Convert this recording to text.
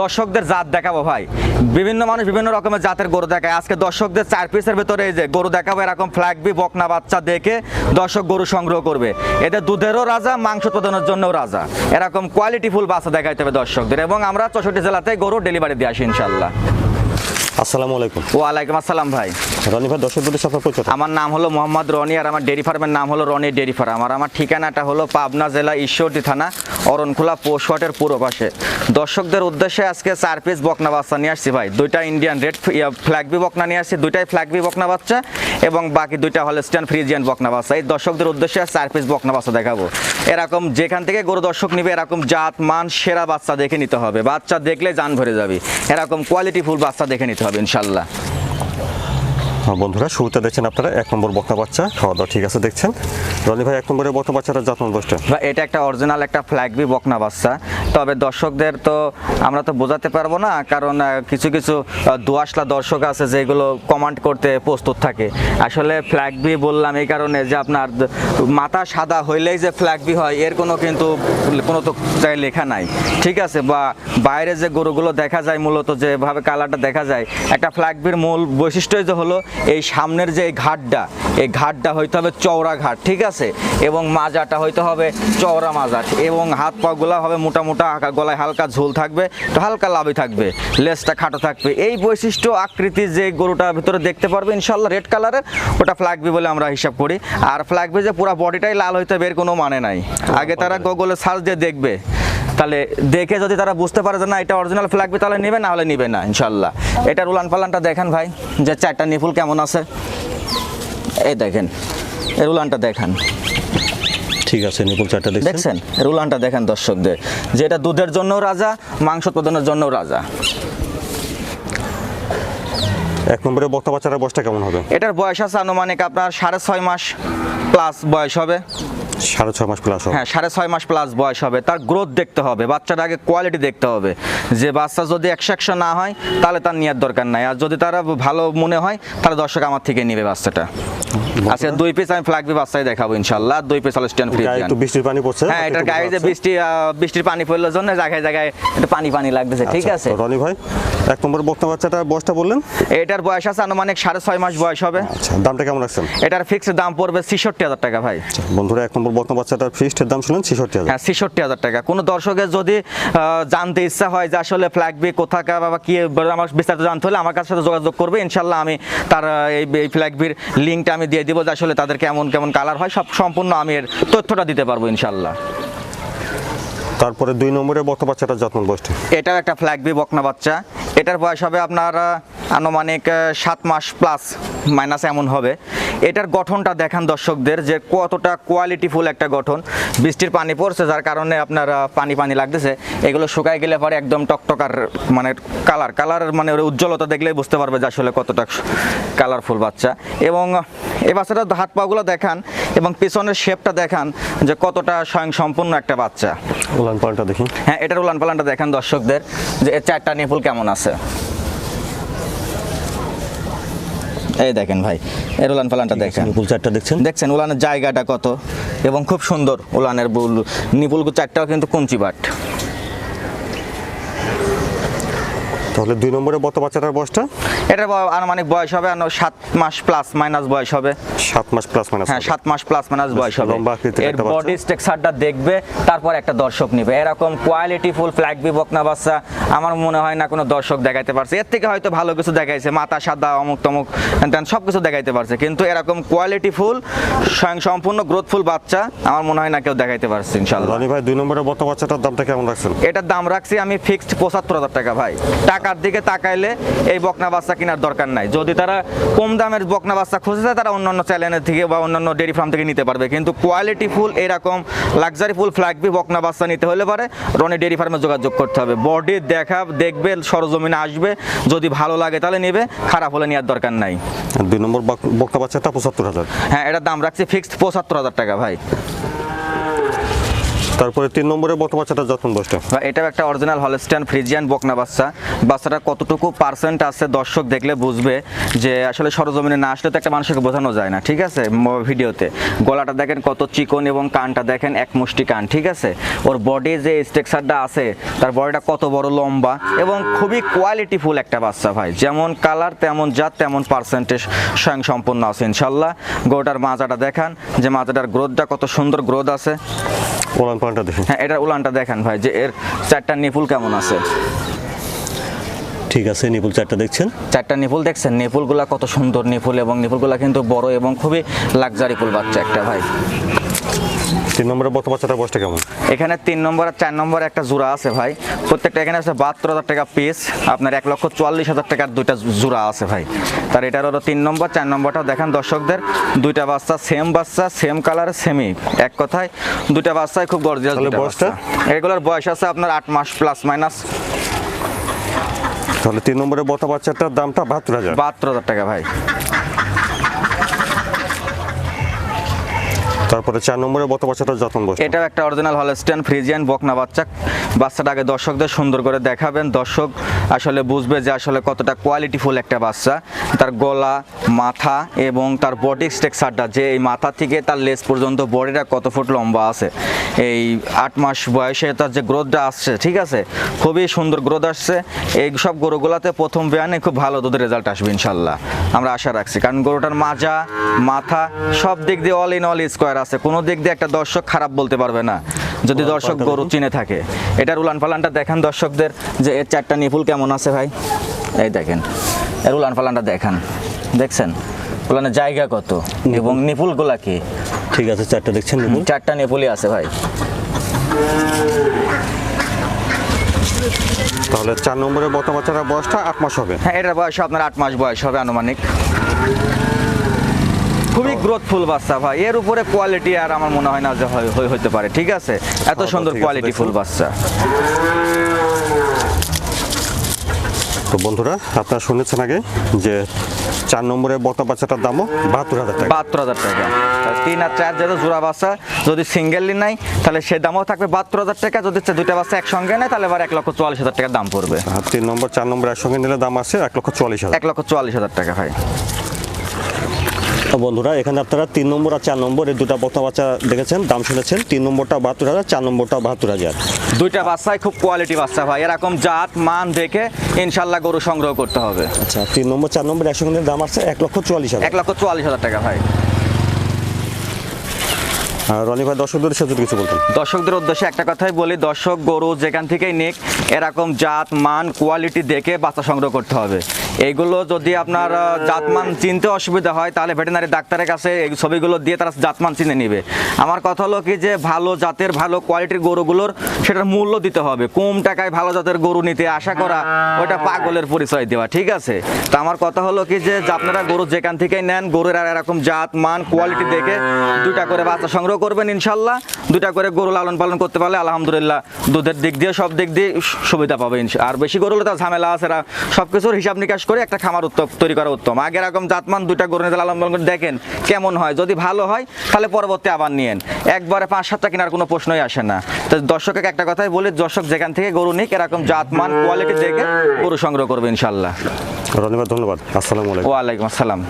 দর্শকদের জাত দেখাবো ভাই। বিভিন্ন মানুষ বিভিন্ন রকমের জাতের গরু দেখায়। আজকে দর্শকদের চার পিসের ভেতরে এই যে গরু দেখাবো, এরকম ফ্ল্যাগবি বকনা বাচ্চা দেখে দর্শক গরু সংগ্রহ করবে। এদের দুধেরও রাজা, মাংস উৎপাদনের জন্যও রাজা। এরকম কোয়ালিটিফুল বাচ্চা দেখাইতে হবে দর্শকদের। এবং আমরা চৌষট্টি জেলাতে গরু ডেলিভারি দিয়ে আসি ইনশাল্লাহ আসসালামু আলাইকুম। ওয়ালাইকুম আসসালাম ভাই। রনি ভাই দর্শক আপনার পরিচয় আমার নাম হলো মোহাম্মদ রনি আর আমার ডেরি ফার্মের নাম হলো রনি ডেরি ফার্ম। আর আমার ঠিকানাটা হলো পাবনা জেলা ঈশ্বরদী থানা অরণখোলা পোস্টওয়াটের পূর্ব পাশে। দর্শকদের উদ্দেশ্যে আজকে চার পিস বকনা বাচ্চা নিয়ে আসছি ভাই। দুইটা ইন্ডিয়ান রেড ফ্ল্যাগবি বকনা নিয়ে আসছি। দুইটাই ফ্ল্যাগবি বকনা বাচ্চা। এবং বাকি দুইটা হলস্টিয়ান ফ্রিজিয়ান বকনা বাচ্চা এই দর্শকদের উদ্দেশ্যে চার পিস বকনা বাচ্চা দেখাবো। এরকম যেখান থেকে গরু দর্শক নিবে এরকম জাত মান সেরা বাচ্চা দেখে নিতে হবে। বাচ্চা দেখলে যান ভরে যাবে। এরকম কোয়ালিটি ফুল বাচ্চা দেখে নিতে হবে ইনশাল্লাহ। হ্যাঁ, বন্ধুরা শুরুতে দেখছেন আপনারা এক নম্বর বকনা বাচ্চা খাওয়া দাওয়া ঠিক আছে দেখছেন। রনি ভাই এক নম্বরের বকনা বাচ্চাটা যত্ন দশটা এটা একটা অরিজিনাল একটা ফ্ল্যাগবি বকনা বাচ্চা। তবে দর্শকদের তো আমরা তো বোঝাতে পারব না কারণ কিছু কিছু আহ, দোআঁশলা দর্শক আছে যেগুলো কমান্ড করতে প্রস্তুত থাকে। আসলে ফ্ল্যাগবি বললাম এই কারণে যে আপনার মাথা সাদা হইলেই যে ফ্ল্যাগবি হয় এর কোনো কিন্তু কোনো তো লেখা নাই। ঠিক আছে বা বাইরে যে গরুগুলো দেখা যায় মূলত যেভাবে কালারটা দেখা যায় একটা ফ্ল্যাগবির মূল বৈশিষ্ট্যই যে হলো এই সামনের যে এই ঘাটটা এই ঘাটটা হইতে হবে চওড়া ঘাট ঠিক আছে? এবং মাজাটা হইতে হবে চওড়া মাজা এবং হাত পাগুলো হবে মোটা মোটা হালকা- গলায় হালকা ঝোল থাকবে তো হালকা লাভই থাকবে লেজটা খাটো থাকবে। এই বৈশিষ্ট্য আকৃতি যে গরুটার ভিতরে দেখতে পারবে, ইনশাল্লাহ রেড কালারের, ওটা ফ্ল্যাগবি বলে আমরা হিসাব করি। আর ফ্ল্যাগবি যে পুরো বডিটাই লাল হইতে বের কোনো মানে নাই। আগে তারা গুগলে সার্চ দিয়ে দেখবে। তাহলে দেখে যদি তারা বুঝতে পারে যে না, এটা অরিজিনাল ফ্ল্যাগবি তাহলে নেবে, না হলে নিবে না, ইনশাল্লাহ। এটার উলান পালানটা দেখেন ভাই, যে চারটা নিফুল কেমন আছে? এই দেখেন এর উলানটা দেখান। ঠিক আছে নিপুল চারটা দেখছেন? রুলানটা দেখেন দর্শকদের। যে এটা দুধের জন্য রাজা, মাংস উৎপাদনের জন্য রাজা। এক নম্বরের বকনা বাচ্চাটার বয়সটা কেমন হবে? এটার বয়স আছে আনুমানিক আপনার সাড়ে ছয় মাস প্লাস বয়স হবে। সাড়ে ছয় মাস প্লাস হ্যাঁ সাড়ে ছয় মাস প্লাস বয়স হবে। তার গ্রোথ দেখতে হবে বাচ্চার আগে কোয়ালিটি দেখতে হবে। যে বাচ্চা যদি একশো একশো না হয় তাহলে তার নেওয়ার দরকার নাই। আর যদি তারা ভালো মনে হয় তাহলে দর্শক আমার থেকে নেবে বাচ্চাটা। আচ্ছা দুই পিস আমি ফ্ল্যাগবি বাচ্চাই দেখাবো ইনশাল্লাহ দুই পিস হলস্টিয়ান ফ্রি একটু বৃষ্টির পানি পড়ছে? হ্যাঁ এটার গায়ে যে বৃষ্টি বৃষ্টির পানি পড়লোর জন্য জায়গায় জায়গায় একটু পানি পানি লাগতেছে ঠিক আচ্ছা, আছে? তো রনি ভাই? এক নম্বর বকনা বাচ্চাটার বয়সটা বললেন? এটার বয়স আছে আনুমানিক সাড়ে ছয় মাস বয়স হবে। আচ্ছা দামটা কেমন রাখছেন? এটার ফিক্সড দাম পড়বে ছেষট্টি হাজার টাকা ভাই। বন্ধুরা এক নম্বর বকনা বাচ্চাটার ফিক্সড দাম শুনলেন ছেষট্টি হাজার। হ্যাঁ ছেষট্টি হাজার টাকা। কোনো দর্শকের যদি জানতে ইচ্ছা হয় যে আসলে ফ্ল্যাগবি কোথাকার বা কি বা আমার বিস্তারিত জানতে হলে আমার কাছে সাথে যোগাযোগ করবে। ইনশাল্লাহ আমি তার এই ফ্ল্যাগবির লিঙ্কটা আমি দিয়ে দিব যে আসলে তাদের কেমন কেমন কালার হয়। সব সম্পূর্ণ আমি এর তথ্যটা দিতে পারব ইনশাল্লাহ তারপরে দুই নম্বরের বকনা বাচ্চাটার যত্ন বয়সটা? এটাও একটা ফ্ল্যাগবি বকনা বাচ্চা। এটার বয়স হবে আপনার আনুমানিক সাত মাস প্লাস মাইনাস এমন হবে। এটার গঠনটা দেখান দর্শকদের যে কতটা কোয়ালিটিফুল একটা গঠন। বৃষ্টির পানি পড়ছে, যার কারণে আপনার পানি পানি লাগতেছে। এগুলো শুকায় গেলে পরে একদম টকটকার মানে কালার কালার মানে ওর উজ্জ্বলতা দেখলেই বুঝতে পারবে যে আসলে কতটা কালারফুল বাচ্চা। এবং এ বাচ্চাটার হাত পাগুলো দেখান এবং পিছনের শেপটা দেখান যে কতটা স্বয়ং সম্পূর্ণ একটা বাচ্চা। উলান পাল্টা দেখি। হ্যাঁ এটার উলান পালানটা দেখেন দর্শকদের। যে এর চারটা নিপুল কেমন আছে? এই দেখেন ভাই এর উলান পালানটা দেখেন। নিপুল চারটা দেখছেন? দেখছেন উলানের জায়গাটা কত? এবং খুব সুন্দর উলানের বুল নিপুল চারটাও কিন্তু কুঞ্চি বাট। তাহলে দুই নম্বরে বকনা বাচ্চাটার বয়সটা? এটার বয়- আনুমানিক বয়স হবে আনো সাত মাস প্লাস মাইনাস বয়স হবে। সাত মাস প্লাস মাইনাস হ্যাঁ সাত মাস প্লাস মাইনাস বয়স হবে। এর বডি স্ট্রাকচারটা দেখবে তারপর একটা দর্শক নিবে। এরকম কোয়ালিটি ফুল ফ্ল্যাগ বি বকনা বাচ্চা। আমার মনে হয় না কোনো দর্শক দেখাইতে পারছে। এর থেকে হয়তো ভালো কিছু দেখাইছে। মাথা সাদা অমুক তমুক সব কিছু দেখাইতে পারছে। কিন্তু এরকম কোয়ালিটি ফুল স্বয়ং সম্পূর্ণ গ্রোথফুল বাচ্চা আমার মনে হয় না কেউ দেখাইতে পারছে ইনশাল্লাহ রনি ভাই দুই নম্বরের বকনা বাচ্চাটার দামটা কেমন রাখছেন? এটার দাম রাখছি আমি ফিক্সড পঁচাত্তর হাজার টাকা ভাই। টাকার দিকে তাকাইলে এই বকনা বাচ্চা কেনার দরকার নাই। যদি তারা কম দামের বকনা বাচ্চা খুঁজেছে তারা অন্যান্য চ্যানেলের থেকে বা অন্যান্য ডেরি ফার্ম থেকে নিতে পারবে। কিন্তু কোয়ালিটি ফুল এরকম লাক্সারি ফুল ফ্ল্যাগবি বকনা বাচ্চা নিতে হলে পারে রনি ডেরি ফার্মে যোগাযোগ করতে হবে। বডি দেখা দেখবে সরজমিনে আসবে যদি ভালো লাগে তাহলে নেবে খারাপ হলে নেওয়ার দরকার নাই। দুই নম্বর বক- বকনা বাচ্চাটা পঁচাত্তর হাজার। হ্যাঁ এটার দাম রাখছি ফিক্সড পঁচাত্তর হাজার টাকা ভাই। তারপরে তিন নম্বরে বকনা বাচ্চাটা যত্ন বয়সটা? বা এটাও একটা অরিজিনাল হলস্টাইন ফ্রিজিয়ান বকনা বাচ্চা। বাচ্চাটা কতটুকু পার্সেন্ট আছে দর্শক দেখলে বুঝবে যে আসলে সরজমিনে না আসলে তো একটা মানুষকে বোঝানো যায় না, ঠিক আছে? ভিডিওতে। গলাটা দেখেন কত চিকন এবং কানটা দেখেন এক মুষ্টি কান, ঠিক আছে? ওর বডি যে স্ট্রাকচারটা আছে, তার বডিটা কত বড় লম্বা এবং খুবই কোয়ালিটিফুল একটা বাচ্চা ভাই। যেমন কালার তেমন জাত, তেমন পার্সেন্টেজ স্বয়ং সম্পন্ন আছে, ইনশাল্লাহ। গোটার মাজাটা দেখান যে মাজাটার গ্রোথটা কত সুন্দর গ্রোথ আছে। ওলান পাল্টা দেখেন। হ্যাঁ এটার উলানটা দেখেন ভাই যে এর চারটা নিপুল কেমন আছে? ঠিক আছে নিপুল চারটা দেখছেন? চারটা নিপুল দেখছেন? নিপুলগুলা কত সুন্দর নিপুল এবং নিপুলগুলা কিন্তু বড় এবং খুবই লাক্সারি ফুল বাচ্চা একটা ভাই। তিন নম্বরে বকনা বাচ্চাটার বয়সটা কেমন? এখানে তিন নম্বর আর চার নম্বর একটা জোড়া আছে ভাই। প্রত্যেকটা এখানে আছে বাহাত্তর হাজার টাকা পিস আপনার এক লক্ষ চুয়াল্লিশ হাজার টাকার দুইটা জোড়া আছে ভাই। তার এটার হলো তিন নম্বর চার নম্বরটাও দেখেন দর্শকদের। দুইটা বাচ্চা সেম বাচ্চা সেম কালার সেমই এক কথায় দুইটা বাচ্চাই খুব গর্জিয়াস বয়সটা? এগুলোর বয়স আছে আপনার আট মাস প্লাস মাইনাস তাহলে তিন নম্বরে বতা বাচ্চাটার দামটা বাহাত্তর হাজার। বাহাত্তর হাজার টাকা ভাই। তারপরে চার নম্বরে বকনা বাচ্চাটার যত্ন বয়স। এটাও একটা অরিজিনাল হলস্টেন ফ্রিজিয়ান বকনা বাচ্চা। বাচ্চাটা আগে দর্শকদের সুন্দর করে দেখাবেন। দর্শক আসলে বুঝবে যে আসলে কতটা কোয়ালিটিফুল একটা বাচ্চা। তার গলা, মাথা এবং তার বডি স্ট্রাকচারটা যে এই মাথা থেকে তার লেজ পর্যন্ত বডিটা কত ফুট লম্বা আছে। এই আট মাস বয়সে তার যে গ্রোথটা আসছে, ঠিক আছে? খুবই সুন্দর গ্রোথ আসছে। এই সব গরুগুলাতে প্রথম বিয়ানে খুব ভালো দুধের রেজাল্ট আসবে, ইনশাল্লাহ। আমরা আশা রাখছি। কারণ গরুটার মাজা, মাথা সব দিক দিয়ে অল ইন অল স্কোয়ার আছে। কোনো দিক দিয়ে একটা দর্শক খারাপ বলতে পারবে না। যদি দর্শক গরু চিনে থাকে। এটার উলান পালানটা দেখেন দর্শকদের যে এর চারটা নিপুল কেমন আছে ভাই। এই দেখেন এর উলান পালানটা দেখান। দেখছেন? উলানের জায়গা কত? এবং নিপুলগুলা কি? ঠিক আছে চারটা দেখছেন নিপুল? চারটা নিপুলই আছে ভাই। তাহলে চার নম্বরে বকনা বাচ্চাটার বয়সটা আট মাস হবে। হ্যাঁ এটার বয়স আপনার আট মাস বয়স হবে আনুমানিক। খুবই গ্রোথফুল বাচ্চা ভাই। এর উপরে কোয়ালিটি আর আমার মনে হয় না যে হয়- হয়- হইতে পারে ঠিক আছে? এত আচ্ছা, সুন্দর কোয়ালিটি ফুল বাচ্চা। তো বন্ধুরা আপনারা শুনেছেন আগে যে চার নম্বরে বকনা বাচ্চাটার দামও বাহাত্তর হাজার টাকা। বাহাত্তর হাজার টাকা। তিন আর চার যেহেতু জোড়া বাচ্চা যদি সিঙ্গেললি নাই তাহলে সে দামও থাকবে বাহাত্তর হাজার টাকা। যদি দুইটা বাচ্চা একসঙ্গে নেয় তাহলে এবার এক লক্ষ চুয়াল্লিশ হাজার টাকা দাম পড়বে। আর তিন নম্বর চার নম্বর একসঙ্গে নিলে দাম আছে এক লক্ষ চুয়াল্লিশ হাজার। এক লক্ষ চুয়াল্লিশ হাজার টাকা ভাই। তো বন্ধুরা এখানে আপনারা তিন নম্বর আর চার নম্বর এই দুটা বকনা বাচ্চা দেখেছেন দাম শুনেছেন। তিন নম্বরটা বাহাত্তর হাজার চার নম্বরটা বাহাত্তর হাজার। দুইটা বাচ্চাই খুব কোয়ালিটি বাচ্চা ভাই এরকম জাত মান দেখে ইনশাল্লাহ গরু সংগ্রহ করতে হবে। আচ্ছা তিন নম্বর চার নম্বর একসঙ্গে দাম আছে এক লক্ষ চুয়াল্লিশ হাজার। এক লক্ষ চুয়াল্লিশ হাজার টাকা ভাই। আর রনি ভাই দর্শকদের সাথে কিছু বলতেন। দর্শকদের উদ্দেশ্যে একটা কথাই বলি দর্শক গরু যেখান থেকেই নিক এরকম জাত, মান কোয়ালিটি দেখে বাচ্চা সংগ্রহ করতে হবে। এইগুলো যদি আপনার জাতমান চিনতে অসুবিধা হয়, তাহলে ভেটেনারি ডাক্তারের কাছে এই ছবিগুলো দিয়ে তারা জাতমান চিনে নেবে। আমার কথা হলো কি যে, ভালো জাতের, ভালো কোয়ালিটির গরুগুলোর সেটার মূল্য দিতে হবে। কম টাকায় ভালো জাতের গরু নিতে আশা করা, ওটা পাগলের পরিচয় দেওয়া, ঠিক আছে? তা আমার কথা হলো কি যে আপনারা গরু যেখান থেকেই নেন, গরুর আর এরকম জাত, মান কোয়ালিটি দেখে দুটা করে বাচ্চা সংগ্রহ করবেন ইনশাল্লাহ। দুটা করে গরু লালন পালন করতে পারলে আলহামদুলিল্লাহ, দুধের দিক দিয়ে, সব দিক দিয়ে সুবিধা পাবে আর বেশি গরু হলে তার ঝামেলা আছে এরা সব কিছুর হিসাব নিকাশ করে একটা খামার উত্তম তৈরি করা উত্তম। আগে এরকম জাতমান দুইটা গরু নিয়ে লালন পালন করে দেখেন কেমন হয়। যদি ভালো হয় তাহলে পরবর্তী আবার নিয়েন। একবারে পাঁচ সাতটা কেনার কোনো প্রশ্নই আসে না। তো দর্শককে একটা কথাই বলি দর্শক যেখান থেকে গরু নিক এরকম জাতমান কোয়ালিটি দেখে গরু সংগ্রহ করবে ইনশাল্লাহ ধন্যবাদ। আসসালামু আলাইকুম। ওয়ালাইকুম আসসালাম।